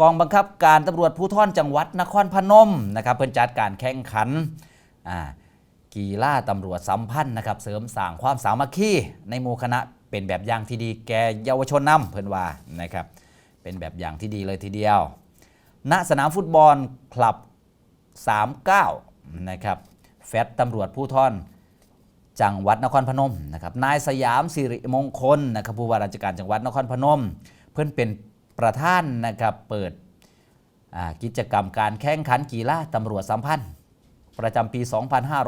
กองบังคับการตำรวจภูธรจังหวัดนครพนมนะครับเพิ่นจัดการแข่งขันกีฬาตำรวจสัมพันธ์นะครับเสริมสร้างความสามัคคีในหมู่คณะเป็นแบบอย่างที่ดีแก่เยาวชนนำเพิ่อนว่านะครับเป็นแบบอย่างที่ดีเลยทีเดียว ณสนามฟุตบอลคลับ 39นะครับแฟดตำรวจผู้ท่อนจังหวัดนครพนมนะครับนายสยามสิริมงคลนะครับผู้ว่าราชการจังหวัดนครพนม เพื่อนเป็น ประธานนะครับเปิดกิจกรรมการแข่งขันกีฬาตำรวจสัมพันธ์ ประจำปี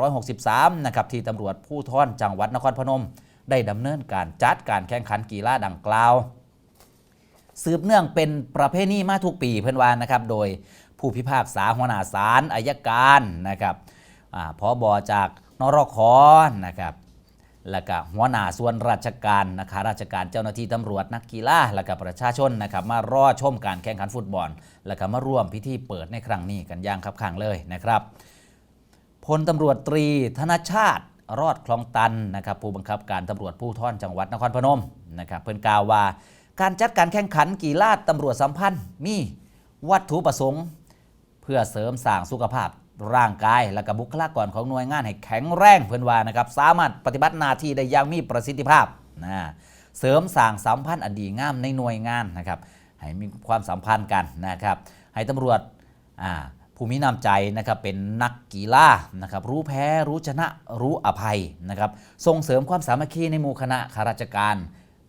2563 นะครับที่ตำรวจผู้ท่อนจังหวัดนครพนม ได้ดำเนินการจัดการแข่งขันกีฬาดังกล่าว สืบเนื่องเป็นประเพณีมาทุกปีเพื่อนวานนะครับ โดยผู้พิพากษาหัวหน้าศาลอายการนะครับอาพอบอจากนรคนะครับ แล้วก็หัวหน้าส่วนราชการนะคะราชการเจ้าหน้าที่ตำรวจนักกีฬาแล้วก็ประชาชนนะครับมารอชมการแข่งขันฟุตบอล แล้วก็มาร่วมพิธีเปิดในครั้งนี้กันอย่างคับขังเลยนะครับพลตำรวจตรีธนชาติรอดคลองตันนะครับผู้บังคับการตำรวจผู้ท่อนจังหวัดนครพนมนะครับเพิ่นกล่าวว่า การจัดการแข่งขันกีฬาตำรวจสัมพันธ์มีวัตถุประสงค์ เพื่อเสริมสร้างสุขภาพ ร่างกาย และก็บุคลากรของหน่วยงานให้แข็งแรงเพื่อนว่านะครับสามารถปฏิบัติหน้าที่ได้อย่างมีประสิทธิภาพนะเสริมสร้างสัมพันธ์อันดีงามในหน่วยงานนะครับให้มีความสัมพันธ์กันนะครับ ให้ตำรวจอ่าผู้มีน้ำใจนะครับเป็นนักกีฬานะครับรู้แพ้รู้ชนะรู้อภัยนะครับส่งเสริมความสามัคคีในหมู่คณะข้าราชการ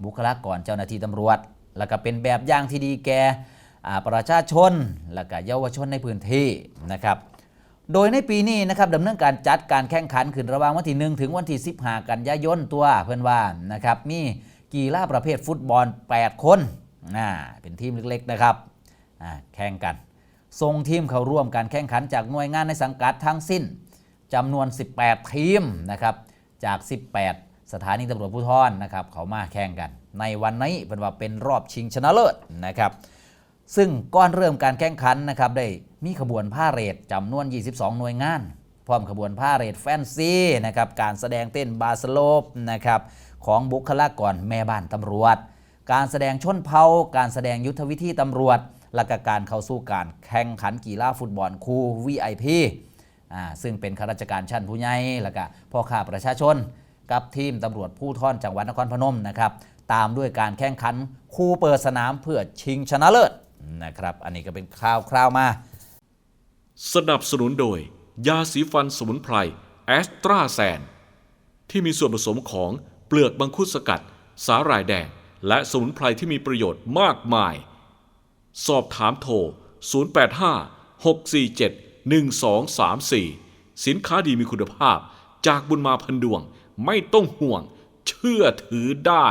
บุคลากรเจ้าหน้าที่ตำรวจ แล้วก็เป็นแบบอย่างที่ดีแก่ประชาชน และก็เยาวชนในพื้นที่นะครับ โดยในปีนี้นะครับดำเนินการจัดการแข่งขันขึ้นระหว่างวันที่ 1 ถึงวันที่ 15 กันยายนตัวเพื่อนว่านะครับมีกีฬาประเภทฟุตบอล 8 คนนะเป็นทีมเล็กๆนะครับแข่งกันส่งทีมเข้าร่วมการแข่งขันจากหน่วยงานในสังกัดทั้งสิ้นจำนวน 18 ทีมนะครับจาก 18 สถานีตำรวจภูธรนะครับเขามาแข่งกัน ในวันนี้เป็นว่าเป็นรอบชิงชนะเลิศนะครับ ซึ่งก่อนเริ่มการแข่งขันนะครับได้มีขบวนผ้าเรดจำนวน 22 หน่วยงาน พร้อมขบวนผ้าเรดแฟนซีนะครับการแสดงเต้นบาสโลปนะครับของบุคลากรแม่บ้านตำรวจ การแสดงชนเผ่าการแสดงยุทธวิธีตำรวจ และกการเข้าสู่การแข่งขันกีฬาฟุตบอลคู่ VIP อ่าซึ่งเป็นข้าราชการชั้นผู้ใหญ่แล้วก็พ่อข้าประชาชน กับทีมตำรวจผู้ท่อนจังหวัดนครพนมนะครับตามด้วยการแข่งขันคู่เปิดสนามเพื่อชิงชนะเลิศ นะครับ อันนี้ก็เป็นคร่าวๆมา สนับสนุนโดย ยาสีฟันสมุนไพรแอสตราแซน ที่มีส่วนผสมของเปลือกบังคุดสกัด สาหร่ายแดง และสมุนไพรที่มีประโยชน์มากมาย สอบถามโทร 085 647 1234 สินค้าดีมีคุณภาพจากบุญมาพันดวง ไม่ต้องห่วง เชื่อถือได้